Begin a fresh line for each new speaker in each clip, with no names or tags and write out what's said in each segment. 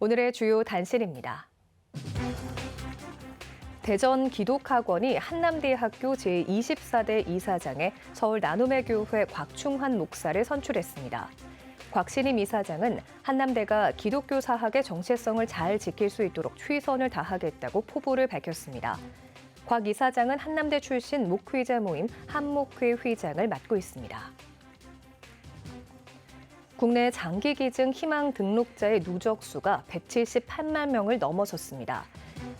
오늘의 주요 단신입니다. 대전 기독학원이 한남대학교 제24대 이사장에 서울 나눔의 교회 곽충환 목사를 선출했습니다. 곽 신임 이사장은 한남대가 기독교 사학의 정체성을 잘 지킬 수 있도록 최선을 다하겠다고 포부를 밝혔습니다. 곽 이사장은 한남대 출신 목회자 모임 한목회 회장을 맡고 있습니다. 국내 장기 기증 희망 등록자의 누적 수가 178만 명을 넘어섰습니다.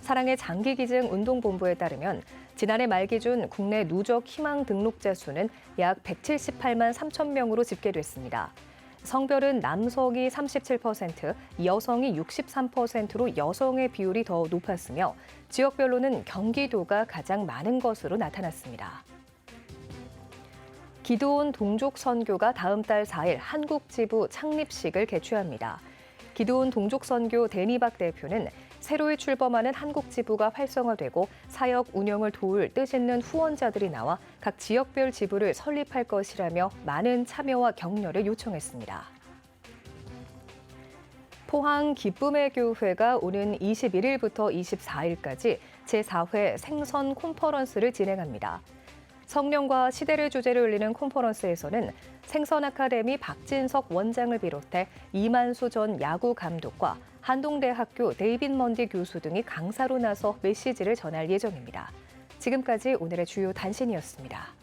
사랑의 장기 기증 운동본부에 따르면 지난해 말 기준 국내 누적 희망 등록자 수는 약 178만 3천 명으로 집계됐습니다. 성별은 남성이 37%, 여성이 63%로 여성의 비율이 더 높았으며 지역별로는 경기도가 가장 많은 것으로 나타났습니다. 기도원 동족 선교가 다음 달 4일 한국 지부 창립식을 개최합니다. 기도원 동족 선교 데니박 대표는 새로이 출범하는 한국 지부가 활성화되고 사역 운영을 도울 뜻 있는 후원자들이 나와 각 지역별 지부를 설립할 것이라며 많은 참여와 격려를 요청했습니다. 포항 기쁨의 교회가 오는 21일부터 24일까지 제4회 생선 콘퍼런스를 진행합니다. 성령과 시대를 주제로 열리는 콘퍼런스에서는 생선 아카데미 박진석 원장을 비롯해 이만수 전 야구 감독과 한동대학교 데이빗 먼디 교수 등이 강사로 나서 메시지를 전할 예정입니다. 지금까지 오늘의 주요 단신이었습니다.